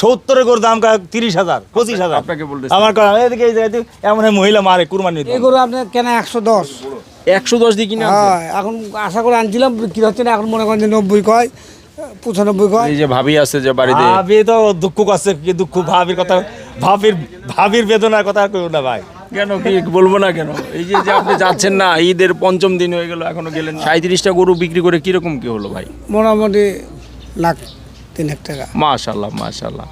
সত্তরের গরুর দাম কয় তিরিশ হাজার পঁচিশ হাজার। আপনাকে বলতেছে। আমার এদিকে এমন এক মহিলা মারে কুরবানি এই গরু আপনার কেন একশো দশ। একশো দশ দিয়ে কিনে? হ্যাঁ এখন আশা করে আনছিলাম বিক্রি হচ্ছে না এখন মনে করেন যে নব্বই কয় পঁচানব্বই কয়। এই যে ভাবি আছে যে বাড়িতে। ভাবি তো দুঃখ করছে কি দুঃখ ভাবির কথা ভাবির ভাবির বেদনার কথা কেউ না ভাই। কেন কি বলব না কেন? এই যে যে আপনি যাচ্ছেন না ঈদের পঞ্চম দিন হয়ে গেল এখনও গেলেন সাঁত্রিশটা গরু বিক্রি করে কীরকম কি হলো ভাই? মোটামুটি লাখ তিনেক টাকা। মাশাল্লাহ মাশাল্লাহ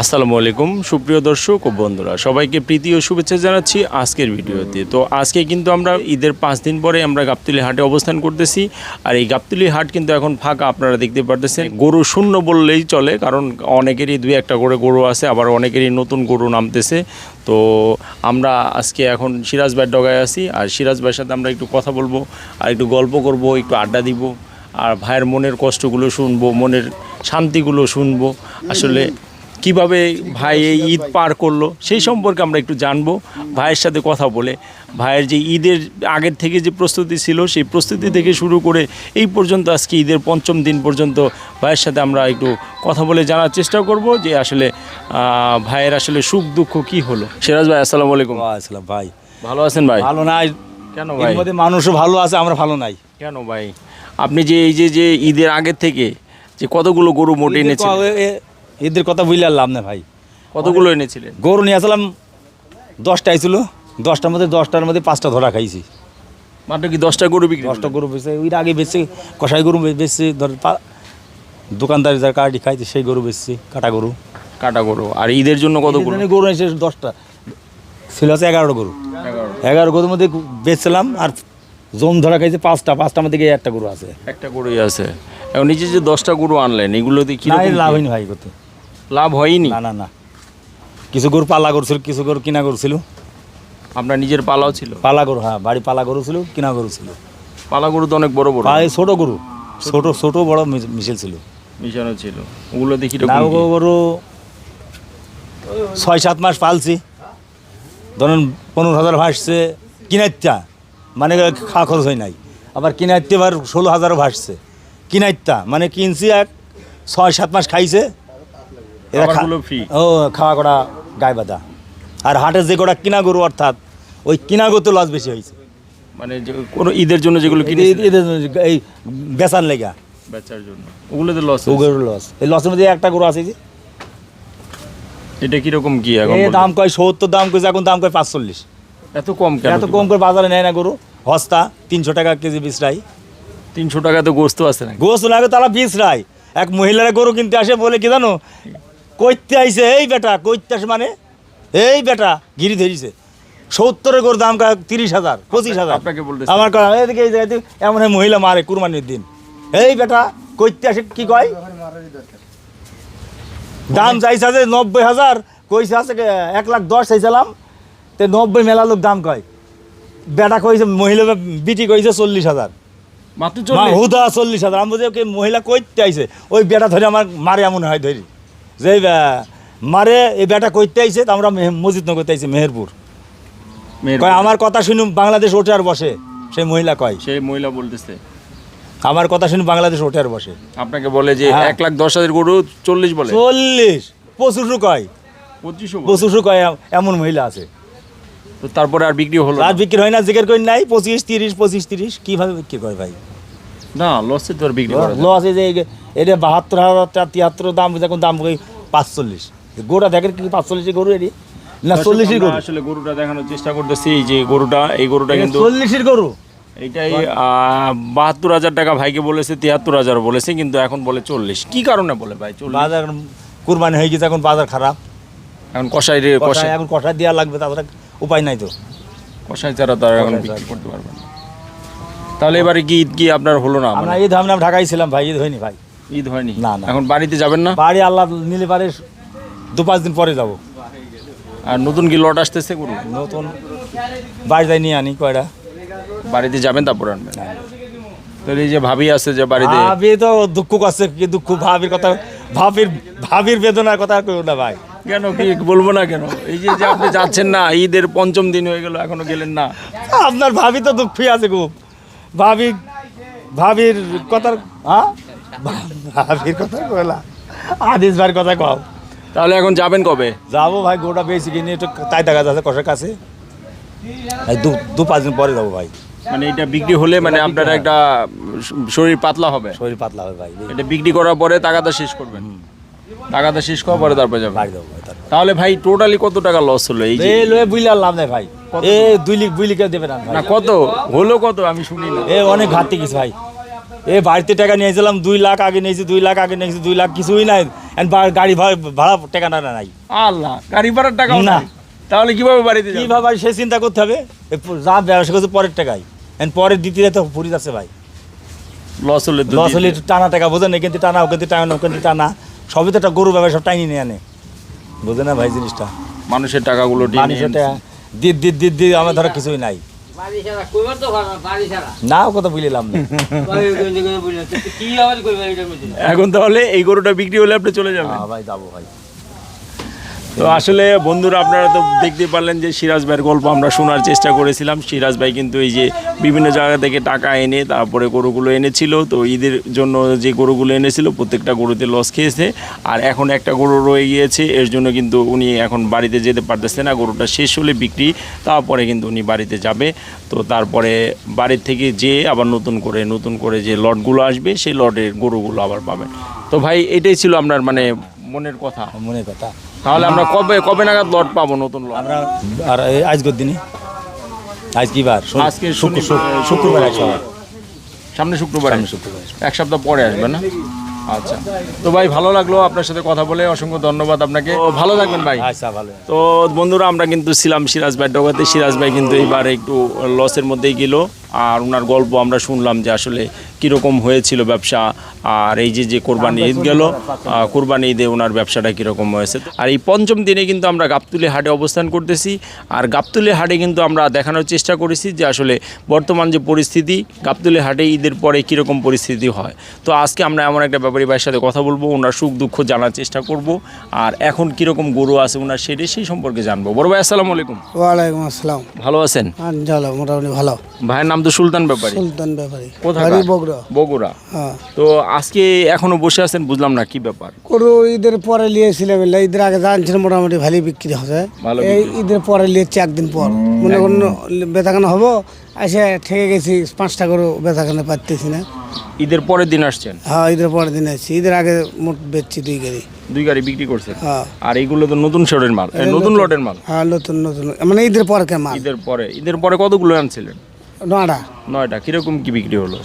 আসসালামু আলাইকুম, সুপ্রিয় দর্শক ও বন্ধুরা, সবাইকে প্রীতি ও শুভেচ্ছা জানাচ্ছি আজকের ভিডিওতে। তো আজকে কিন্তু আমরা ঈদের পাঁচ দিন পরে আমরা গাবতলি হাটে অবস্থান করতেছি। আর এই গাবতলি হাট কিন্তু এখন ফাঁকা, আপনারা দেখতে পারতেছেন। গরু শূন্য বললেই চলে, কারণ অনেকেরই দুই একটা করে গরু আছে, আবার অনেকেরই নতুন গরু নামতেছে। তো আমরা আজকে এখন সিরাজ ভাইয়ের ডগায় আছি, আর সিরাজ ভাইয়ের সাথে আমরা একটু কথা বলব, আর একটু গল্প করব, একটু আড্ডা দিব। আর ভাইয়ের মনের কষ্টগুলো শুনব মনের শান্তিগুলো শুনব। আসলে কীভাবে ভাই এই ঈদ পার করল সেই সম্পর্কে আমরা একটু জানব। ভাইয়ের সাথে কথা বলে ভাইয়ের যে ঈদের আগের থেকে যে প্রস্তুতি ছিল সেই প্রস্তুতি থেকে শুরু করে এই পর্যন্ত আজকে ঈদের পঞ্চম দিন পর্যন্ত ভাইয়ের সাথে আমরা একটু কথা বলে জানার চেষ্টা করব যে আসলে ভাইয়ের আসলে সুখ দুঃখ কি হলো। সিরাজ ভাই আসসালামু আলাইকুম। আসসালাম ভাই। ভালো আছেন ভাই? ভালো নাই। কেন ভাই? মানুষও ভালো আছে আমরা ভালো নাই। কেন ভাই? আপনি যে এই যে যে ঈদের আগের থেকে যে কতগুলো গরু মোটে ঈদের এনেছিলেন? এ- ঈদের কথা বুঝলে আর লাভ না ভাই। কতগুলো এনেছিলেন? গরু নিয়ে আসলাম দশটা আইছিল দশটার মধ্যে দশটার মধ্যে পাঁচটা ধরা খাইছি। মাত্র কি দশটা গরু বিক্রি দশটা গরু বেচছে ওই আগে বেচছে কষাই গরু বেচছে ধর দোকানদারি যার কাটি খাইছে সেই গরু বেচছে কাটা গরু। কাটা গরু। আর ঈদের জন্য কত গরু? গরু এসে দশটা। ছিল আছে এগারোটা গরু। এগারো গরুর মধ্যে বেচছিলাম আর জম ধরা খাইছে পাঁচটা পাঁচটা মধ্যে একটা গরু আছে। একটা গরুই আছে। এখন নিচে যে দশটা গরু আনলেন এগুলোতে কি না লাভ হয়নি ভাই করতে লাভ হয়নি? না না না। কিছু গরু পালা গরু ছিল কিছু গরু কিনা গরু ছিল আপনার নিজের পালাও ছিল? পালা গরু হ্যাঁ বাড়ি পালা গরু ছিল কিনা গরু ছিল। পালা গরু তো অনেক বড় বড় ছোট গরু ছোট ছোট বড় মিশ- মিশেল ছিল। মিশানো ছিল। ওগুলো দেখি গরু ছয় সাত মাস পালছি। ধরুন পনেরো হাজার ভাসছে কিনাইত্যা। মানে খাওয়া খরচ হয় নাই। আবার কিনাইতে এবার ষোলো হাজারও ভাসছে। কিনাইত্যা মানে কিনছি এক ছয় সাত মাস খাইছে। এরা খা- ও খাওয়া করা গায়ে বাঁধা। আর হাটে যে কটা কিনা গরু অর্থাৎ ওই কিনা গরু লস বেশি হয়েছে। মানে কোনো ঈদের জন্য যেগুলো কিনে এদের এই বেচার লেগা। বেচার জন্য। ওগুলোতে লস ও গরুর লস এই লসের মধ্যে একটা গরু আছে যে। এটা কীরকম কি এখন দাম কয় সত্তর দাম কইছে এখন দাম কয় পাঁচচল্লিশ। এত কম কেন এত কম করে বাজারে নেয় না গরু। হস্তা তিনশো টাকা কেজি বিচরাই তিনশো টাকা তো গোস্ত আছে না গোস লাগে তারা বিচরাই এক মহিলারা গরু কিনতে আসে বলে কি জানো? কইতে আইছে এই বেটা কইতে আসে মানে? এই বেটা গিরি ধরিছে। সত্তরের গরুর দাম তিরিশ হাজার পঁচিশ হাজার। আপনাকে বলতেছে। আমার কয় এদিকে এই জায়গাতে এমন মহিলা মারে কুরবানির দিন। এই বেটা কইতে আসে কি কয়? দাম চাইছে যে নব্বই হাজার কইছে আছে এক লাখ দশ চাইছিলাম। তে নব্বই মেলা লোক দাম কয়। বেটা কইছে মহিলা বিটি কইছে চল্লিশ হাজার। হুদা চল্লিশ হাজার। আমি ওকে মহিলা কইতে আইছে। ওই বেটা ধরে আমার মারে এমন হয় ধরি। যে মারে এই বেটা কইতে আইছে তা আমরা মেহ- মসজিদ নগর আইছে মেহেরপুর। কয় আমার কথা শুনুন বাংলাদেশ ওঠে আর বসে সেই মহিলা কয়। সেই মহিলা বলতেছে। আমার কথা শুনুন বাংলাদেশ ওঠে আর বসে। আপনাকে বলে যে হ্যাঁ। এক লাখ দশ হাজার গরু চল্লিশ বলে। চল্লিশ পঁচিশশো কয়। বলে। কয় এম- এমন মহিলা আছে। তো তারপরে আর বিক্রি হলো আর বিক্রি হয় না জিজ্ঞের করি নাই পঁচিশ তিরিশ পঁচিশ তিরিশ কীভাবে বিক্রি করে ভাই? না লসে তো আর বিক্রি করা যায় না। ল আছে যে এই- এটা বাহাত্তর হাজার তিয়াত্তর দাম দেখুন দাম ওই পাঁচচল্লিশ। গোটা দেখেন কি পাঁচচল্লিশে গরু এটি? না চল্লিশের গরু? আসলে গরুটা দেখানোর চেষ্টা করতেছি এই যে গরুটা এই গরুটা কিন্তু চল্লিশের গরু। এইটাই বাহাত্তর হাজার টাকা ভাইকে বলেছে তিয়াত্তর হাজার বলেছে কিন্তু এখন বলে চল্লিশ। কি কারণে বলে ভাই চল্লিশ? বাজার কুরবানি হয়ে গেছে এখন বাজার খারাপ। এখন কষাই রে কষাই। এখন কষাই দেওয়া লাগবে তাছাড়া উপায় নাই তো। কষাই ছাড়া তো আর এখন বিক্রি করতে পারবেন না। তাহলে এবারে কি ঈদ কি আপনার হলো না? আমরা মানে ঈদ আমরা ঢাকায় ছিলাম ভাই ঈদ হয়নি ভাই। ঈদ হয়নি? না, না। এখন বাড়িতে যাবেন না? বাড়ি আল্লাহ নিলে পারে দু পাঁচ দিন পরে যাব। আর নতুন কি লট আসতেছে গরু? নতুন বাড়ি যাই নিয়ে আনি কয়টা। বাড়িতে যাবেন তারপর আনবেন? তাহলে এই যে ভাবি আছে যে বাড়িতে ভাবি তো দুঃখ করছে কি দুঃখ ভাবির কথা ভাবির ভাবির বেদনার কথা আর কেউ না ভাই। কেন কি বলব না কেন? এই যে যে আপনি যাচ্ছেন না ঈদের পঞ্চম দিন হয়ে গেল এখনও গেলেন না। আপনার ভাবি তো দুঃখী আছে খুব। ভাবি ভাবির কথার হ্যাঁ? ভাবির কথা কইলা আদিস ভাইয়ের কথা কও। তাহলে এখন যাবেন কবে? যাব ভাই গোটা বেশি কিনে একটু তাই দেখা যাচ্ছে কষের কাছে। দু দু পাঁচ দিন পরে যাব ভাই। মানে এটা বিক্রি হলে মানে আপনার একটা শরীর পাতলা হবে। শরীর পাতলা হবে ভাই এটা বিক্রি করার পরে টাকাটা শেষ করবেন। টাকাটা শেষ করার পরে তারপরে বাড়ি যাব ভাই তারপর। তাহলে ভাই টোটালি কত টাকা লস হলো এই যে? এ লয়ে বুইলে লাভ নেই ভাই। এ দুই লিখ বুই লিখে দেবে না না কত? হলো কত? আমি শুনি না। এ অনেক ঘাটতি কিছু ভাই। এ বাড়িতে টাকা নিয়েছিলাম দুই লাখ আগে নিয়েছি দুই লাখ আগে নিয়েছি দুই লাখ কিছুই নাই। গাড়ি ভাড়া ভাড়া টাকা না নাই। আল্লাহ গাড়ি ভাড়ার টাকা না। তাহলে কীভাবে বাড়িতে কি যাবেন? ভাই ভাই সে চিন্তা করতে হবে। যা ব্যবসা করছে পরের টাকায় পরের দ্বিতীয় তো ফুরি যাচ্ছে ভাই। লস হলে লস হলে টানা টাকা বোঝেন না কিন্তু টানা ওখান টানা ওখান টানা। সবই তো একটা গরু ব্যবসা সব টাইনি নিয়ে আনে। বোঝে না ভাই জিনিসটা? মানুষের টাকাগুলো দিদ দিদ দিদ দিদ আমার ধরো কিছুই নাই। না ও কথা বুঝলাম এখন তাহলে এই গরুটা বিক্রি হলে আপনি চলে যাবেন। ভাই যাব ভাই। তো আসলে বন্ধুরা, আপনারা তো দেখতে পারলেন যে সিরাজ ভাইয়ের গল্প আমরা শোনার চেষ্টা করেছিলাম। সিরাজ ভাই কিন্তু এই যে বিভিন্ন জায়গা থেকে টাকা এনে তারপরে গরুগুলো এনেছিল। তো ঈদের জন্য যে গরুগুলো এনেছিল, প্রত্যেকটা গরুতে লস খেয়েছে। আর এখন একটা গরু রয়ে গিয়েছে, এর জন্য কিন্তু উনি এখন বাড়িতে যেতে পারতেছে না। গরুটা শেষ হলে বিক্রি, তারপরে কিন্তু উনি বাড়িতে যাবে। তো তারপরে বাড়ির থেকে যে আবার নতুন করে নতুন করে যে লটগুলো আসবে, সেই লটের গরুগুলো আবার পাবেন। তো ভাই, এটাই ছিল আপনার মানে মনের কথা? মনের কথা। তাহলে আমরা কবে কবে নাগাদ লট পাবো নতুন লট আমরা আর এই আজকের দিনই আজ কি বার? আজকে শুক্র- শনিবার- শুক্র- শুক্রবার সামনে শুক্রবার? সামনে শুক্রবার। এক সপ্তাহ পরে আসবে না? আচ্ছা। তো ভাই ভালো লাগল আপনার সাথে কথা বলে অসংখ্য ধন্যবাদ আপনাকে। ভালো থাকবেন ভাই। আচ্ছা ভালো। তো বন্ধুরা আমরা কিন্তু ছিলাম সিরাজ ভাই ডগাতে। সিরাজ ভাই কিন্তু এইবার একটু লসের মধ্যেই গেল। আর ওনার গল্প আমরা শুনলাম যে আসলে কীরকম হয়েছিল ব্যবসা? আর এই যে যে কোরবানি ঈদ গেল কোরবানি ঈদে ওনার ব্যবসাটা কীরকম হয়েছে? আর এই পঞ্চম দিনে কিন্তু আমরা গাবতুলি হাটে অবস্থান করতেছি। আর গাবতুলি হাটে কিন্তু আমরা দেখানোর চেষ্টা করেছি যে আসলে বর্তমান যে পরিস্থিতি গাবতুলি হাটে ঈদের পরে কীরকম পরিস্থিতি হয়। তো আজকে আমরা এমন একটা ব্যাপারী ভাইয়ের সাথে কথা বলব ওনার সুখ দুঃখ জানার চেষ্টা করব। আর এখন কীরকম গরু আছে ওনার সেটাই সেই সম্পর্কে জানব। বড় ভাই আসসালামু আলাইকুম। ওয়ালাইকুম আসসালাম। ভালো আছেন? মোটামুটি ভালো। ভাইয়ের নাম তো সুলতান ব্যাপারী। সুলতান ব্যাপারী। কোথাকার? বগুড়া। বগুড়া? হ্যাঁ। তো আজকে এখনও বসে আছেন বুঝলাম না কি ব্যাপার। গরু ঈদের পরে নিয়েছিলাম ঈদের আগে জানছিলাম মোটামুটি ভালোই বিক্রি হবে এই ঈদের পরে নিয়েছি একদিন পর। মনে করুন বেতাখানা হব এসে ঠেকে গেছি পাঁচটা গরু বেতাখানা পাচ্তেছি না। ঈদের পরের দিন আসছেন? হ্যাঁ ঈদের পরের দিন আসছি। ঈদের আগে মোট বেচছি দুই গাড়ি। দুই গাড়ি বিক্রি করছেন? হ্যাঁ। আর এইগুলো তো নতুন শটের মাল। নতুন লটের মাল? হ্যাঁ নতুন নতুন। মানে ঈদের পর মাল। ঈদের পরে। ঈদের পরে কতগুলো আনছিলেন? নটা নয়টা। কীরকম কি বিক্রি হলো?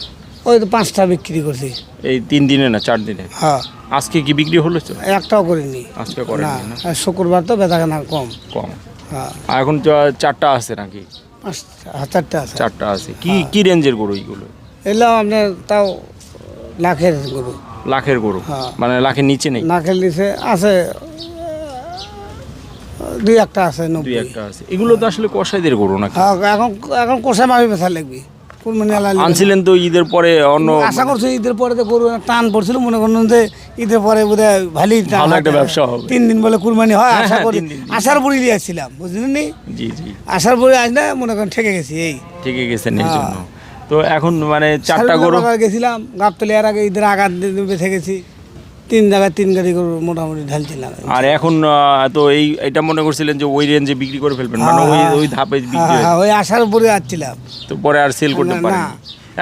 ওই তো পাঁচটা বিক্রি করছি। এই তিন দিনে না চার দিনে? হ্যাঁ। আজকে কি বিক্রি হলো তো? একটাও করিনি। আজকে করেন না শুক্রবার তো বেতাখানা কম। কম। হ্যাঁ। আর এখন তো চারটা আছে নাকি? পাঁচটা হ্যাঁ, চারটে আছে। চারটা আছে। কি কি রেঞ্জের গরু এইগুলো? এলাম আপনার তাও লাখের গরু। লাখের গরু? হ্যাঁ। মানে লাখের নিচে নেই? নাকের নিচে আছে দুই একটা আছে দুই একটা আছে। এগুলো তো আসলে কষাইদের গরু নাকি? হ্যাঁ এখন এখন কষা মামি বেচা লাগবে। আনছিলেন তো ঈদের পরে অন্য আশা করছি ঈদের পরে তো গরু টান পড়ছিল মনে করুন যে ঈদের পরে বোধহয় ভালোই টান একটা ব্যবসা হবে। তিন দিন বলে কুরবানি হয় হ্যাঁ, আশা হ্যাঁ, করি আশার পরে আসছিলাম বুঝলেন নি? জি জি। আশার পরে আজ না মনে করেন ঠেকে গেছি এই। ঠেকে গেছেন এর হ্যাঁ। জন্য। তো এখন মানে চারটা গরু গেছিলাম গাবতলি এর আগে ঈদের দিন বেঁচে গেছি। তিন জায়গায় তিন গাড়ি গরু মোটামুটি ঢালছিলাম আর এখন তো এই এটা মনে করছিলেন যে ওই রেঞ্জে বিক্রি করে ফেলবেন মানে ওই ওই ধাপে বিক্রি হ্যাঁ। হ্যাঁ ওই আশার উপরে আসছিলাম তো পরে আর সেল করতে পারেন। না।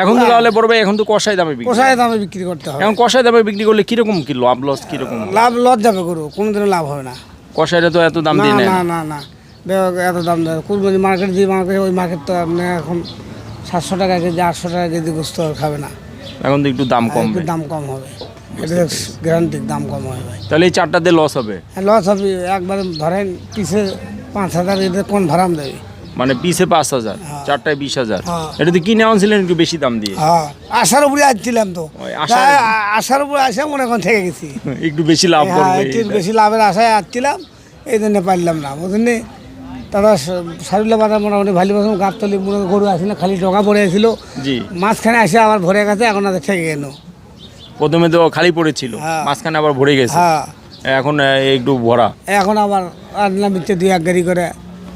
এখন তো তাহলে বড় ভাই এখন তো কষাই দামে বিক্রি। কোষায় দামে বিক্রি করতে হবে। এখন কষাই দামে বিক্রি করলে কীরকম কি লাভ লস কীরকম? লাভ লস যাবে গরু কোনোদিনও লাভ হবে না। কষাইটা তো এত দাম দিয়ে না না। না। না এত দাম দেয়। কুরবানি মার্কেট যে মার্কেট ওই মার্কেট তো আপনি এখন সাতশো টাকা কেজি আটশো টাকা কেজি গোস্ত খাবে না। এখন তো একটু দাম কম দাম কম হবে। এটা গ্যারান্টি দাম কম হবে ভাই। তাহলে এই চারটাতে লস হবে? লস হবে। একবারে ধরেন পিছে পাঁচ হাজার এদের কোন ভাড়াম দেবে? মানে পিসে পাঁচ হাজার চারটায় বিশ হাজার। হ্যাঁ। এটা তো কিনে আনছিলেন একটু বেশি দাম দিয়ে। হ্যাঁ আশার উপরে আসছিলাম তো। ওই আশার- উপরে আসে মনে করেন থেকে গেছি। একটু বেশি লাভ হ্যাঁ করবে। একটু বেশি লাভের আশায় আসছিলাম এই জন্য পারলাম না। বুঝলি তারা সারুল্লা বাজার মোটামুটি ভালো বসে গাবতলি মনে হয় গরু আসলে খালি ডগা পড়ে আসছিল মাঝখানে আসে আবার ভরে গেছে এখন আর ঠেকে গেল। প্রথমে তো খালি পড়েছিল হ্যাঁ। মাঝখানে আবার ভরে গেছে। হ্যাঁ। এখন একটু ভরা। এখন আবার ইচ্ছে দুই এক গাড়ি করে।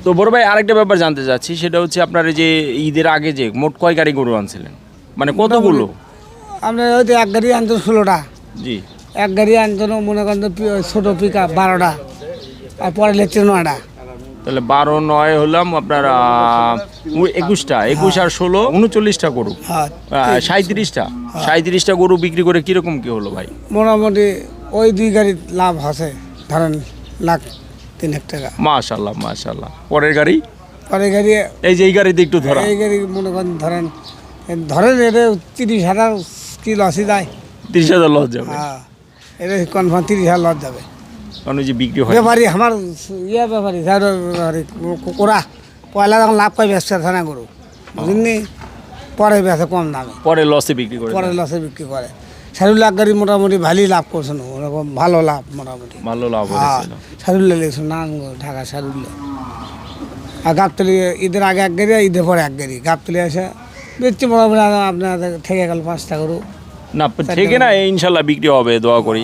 তো বড় ভাই আরেকটা ব্যাপার জানতে চাচ্ছি সেটা হচ্ছে আপনার এই যে ঈদের আগে যে মোট কয় গাড়ি গরু আনছিলেন? মানে কতগুলো? আপনার ওই তো এক গাড়ি আনতো ষোলোটা। জি। এক গাড়ি আনছিল মনে করেন ছোটো পিক আপ বারোটা আর পরে লেগছে নয়টা। তাহলে বারো নয় হলাম আপনার একুশটা একুশ আর ষোলো উনচল্লিশটা গরু। হ্যাঁ সাঁত্রিশটা সাঁত্রিশটা গরু বিক্রি করে কীরকম কি হলো ভাই? মোটামুটি ওই দুই গাড়ি লাভ আছে ধরেন লাখ তিন তিনেক টাকা। মাশাল্লাহ মাশাল্লাহ। পরের গাড়ি? পরের গাড়ি এই যে এই গাড়িতে একটু ধরা। এই গাড়ি মনে করেন ধরেন ধরেন এটা তিরিশ হাজার কি লসই যায়। তিরিশ হাজার লস যাবে। হ্যাঁ এটা কনফার্ম তিরিশ হাজার লস যাবে। কারণ যে বিক্রি হয়। ব্যাপারী আমার ইয়ে ব্যাপারী স্যার পয়লা যখন লাভ পাই ব্যবসা থানা করু বুঝলি পরে বেচে কম দামে। পরে লসে বিক্রি করে পরে লসে বিক্রি করে। শারুল লাখ গাড়ি মোটামুটি ভালোই লাভ করছে ওরকম ভালো লাভ মোটামুটি। ভালো লাভ হ্যাঁ শারুল্লে লেগেছে নারায়ণগঞ্জ ঢাকা শারুল্লে আর গাবতলি ঈদের আগে এক গাড়ি ঈদের পরে এক গাড়ি। গাবতলি এসে বেচছি মোটামুটি আপনার থেকে গেল পাঁচটা গরু। না ঠিক না ইনশাল্লাহ বিক্রি হবে দোয়া করি।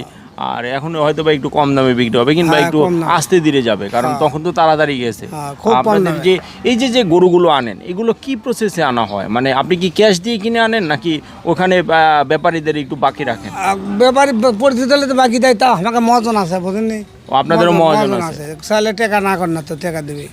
আর এখন হয়তো বা একটু কম দামে বিক্রি হবে কিংবা হ্যাঁ, একটু। আস্তে ধীরে যাবে কারণ তখন তো তাড়াতাড়ি গেছে। হ্যাঁ, আপনাদের যে এই যে যে গরুগুলো আনেন এগুলো কি প্রসেসে আনা হয়? মানে আপনি কি ক্যাশ দিয়ে কিনে আনেন নাকি ওখানে ব্যাপারীদের একটু বাকি রাখেন? ব্যাপারী পরিচিত হলে তো বাকি দেয় তা আমাকে মজন আছে বুঝলি ও, আপনাদেরও মহাজন আছে। চাইলে টাকা না কর না তো টাকা দিবি।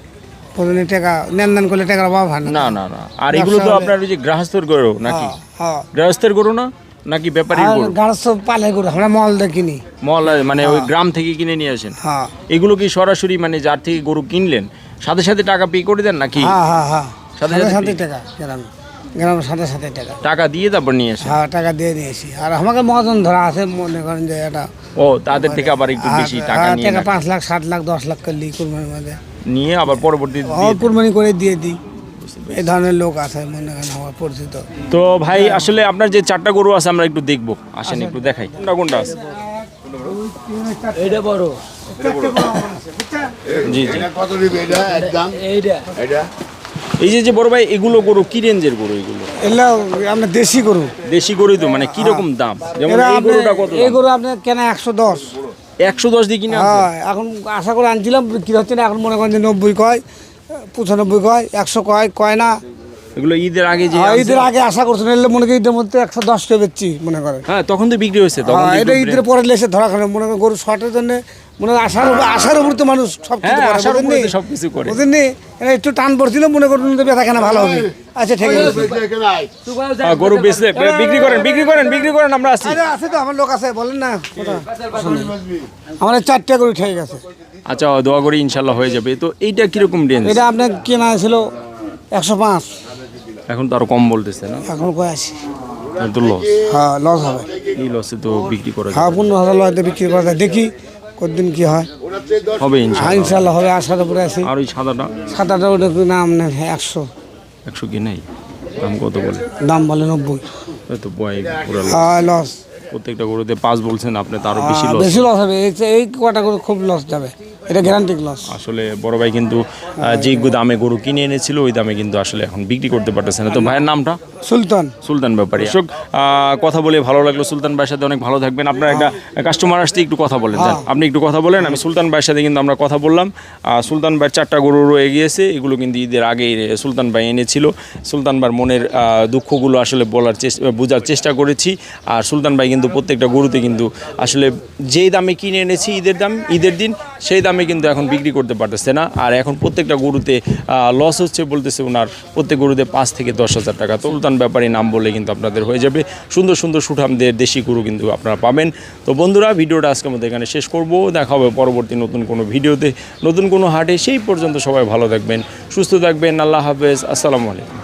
বুঝলি টাকা নেন দেন করলে টাকার অভাব হয় না। না না আর এগুলো তো আপনার ওই যে গৃহস্থের গরু নাকি? হ্যাঁ, হ্যাঁ। গৃহস্থের গরু না? নাকি ব্যাপারীর আর গরু? গাছ পালে গরু আমরা মল দেখিনি। মল মানে ওই গ্রাম থেকে কিনে নিয়ে আসেন? হ্যাঁ। এগুলো কি সরাসরি মানে যার থেকে গরু কিনলেন সাথে সাথে টাকা পে করে দেন নাকি? হ্যাঁ হ্যাঁ হ্যাঁ। সাথে সাথে টাকা গ্রামে গ্রামের সাথে সাথে টাকা। টাকা দিয়ে তারপর নিয়ে আসেন? হ্যাঁ টাকা দিয়ে নিয়েছি আর আমাকে মহাজন ধরা আছে মনে করেন যে এটা ও তাদের থেকে আবার একটু বেশি হ্যাঁ, টাকা হ্যাঁ, নিয়ে টাকা পাঁচ লাখ সাত লাখ দশ লাখ করলি কুরবানির মধ্যে। নিয়ে আবার পরবর্তী কুরবানি করে দিয়ে দিই। এই ধরনের লোক আছে মনে করেন আমার পরিচিত। তো ভাই আসলে আপনার যে চারটা গরু আছে আমরা একটু দেখব। আসেন একটু দেখাই। কোনটা কোনটা আছে? বড়। জি জি। এই যে যে বড় ভাই এগুলো গরু কি রেঞ্জের গরু এগুলো? এগুলো আমরা দেশি গরু। দেশি গরুই তো মানে কি রকম দাম? যেমন এই গরুটা কত এই গরু আপনার কেনা একশো দশ। একশো দশ দিয়ে কিনে? হ্যাঁ এখন আশা করে আনছিলাম বিক্রি হচ্ছে না এখন মনে করেন যে নব্বই কয়। পঁচানব্বই কয় একশো কয় কয় না? এগুলো ঈদের আগে যে হ্যাঁ, ঈদের আগে আশা করছেন এলে মনে করি ঈদের মধ্যে একশো দশ কে বেচছি মনে করে হ্যাঁ তখন তো বিক্রি হয়েছে তখন হ্যাঁ এটা ঈদের পরে লেসে ধরা খানে মনে করেন গরু শর্টের জন্য মনে আশার উপর আশার উপর তো মানুষ সব কিছু হ্যাঁ? তো সবকিছু করে। এটা একটু টান পড়ছিল মনে করুন যে ব্যথা কেনা ভালো হবে। আচ্ছা ঠিক আছে। গরু বেচলে বিক্রি করেন বিক্রি করেন বিক্রি করেন আমরা আছি আরে আছে তো আমার লোক আছে বলেন না? আমাদের চারটে গরু ঠিক আছে। আচ্ছা দোয়া করি ইনশাল্লাহ হয়ে যাবে। তো এইটা কীরকম রেঞ্জ এটা আপনার কেনা ছিল একশো পাঁচ। এখন তো আরও কম বলতেছে না? এখন কয় এখন তো লস হ্যাঁ লস হবে। এই লসে তো বিক্রি করা হ্যাঁ পনেরো হাজার লয়তে বিক্রি করা যায়। দেখি কতদিন কি হয়? হবে হ্যাঁ ইনশাল্লাহ ইনশাল্লাহ হবে আশার উপরে আছি। আর ওই সাদাটা? সাদাটা ওটা ওটা নাম নেই একশো। একশো কি নেই? দাম কত বলে? দাম বলে নব্বই। তো বয় পুরো হ্যাঁ লস প্রত্যেকটা গরুতে পাঁচ বলছেন আপনি তারও বেশি লস বেশি লস হবে। এই এই কটা গরু খুব লস যাবে। এটা গ্যারান্টি লস আসলে বড় ভাই কিন্তু যে দামে গরু কিনে এনেছিল ওই দামে কিন্তু আসলে এখন বিক্রি করতে পারতেছে না। তো ভাইয়ের নামটা? সুলতান। সুলতান ব্যাপারী। আহ, কথা বলে ভালো লাগল। সুলতান ভাইয়ের সাথে অনেক ভালো থাকবেন। আপনার একটা কাস্টমার আসতে একটু কথা বলেন। আপনি একটু কথা বলেন। আমি সুলতান ভাইয়ের সাথে কিন্তু আমরা কথা বললাম। সুলতান ভাইয়ের চারটা গরু রয়ে গিয়েছে। এগুলো কিন্তু ঈদের আগেই সুলতান ভাই এনেছিল। সুলতান ভাইয়ের মনের দুঃখগুলো আসলে বলার চেষ্টা বোঝার চেষ্টা করেছি। আর সুলতান ভাই কিন্তু প্রত্যেকটা গরুতে কিন্তু আসলে যেই দামে কিনে এনেছি ঈদের দাম ঈদের দিন সেই দামে কিন্তু এখন বিক্রি করতে পারতেছে না। আর এখন প্রত্যেকটা গরুতে লস হচ্ছে বলতেছে ওনার প্রত্যেক গরুতে পাঁচ থেকে দশ হাজার টাকা। তো ব্যাপারে নাম বলে কিন্তু আপনাদের হয়ে যাবে। সুন্দর সুন্দর সুঠামদের দেশি গরু কিন্তু আপনারা পাবেন। তো বন্ধুরা, ভিডিওটা আজকে আমাদের এখানে শেষ করব। দেখা হবে পরবর্তী নতুন কোনো ভিডিওতে। নতুন কোনো হাটে, সেই পর্যন্ত সবাই ভালো থাকবেন, সুস্থ থাকবেন। আল্লাহ হাফেজ। আসসালামু আলাইকুম।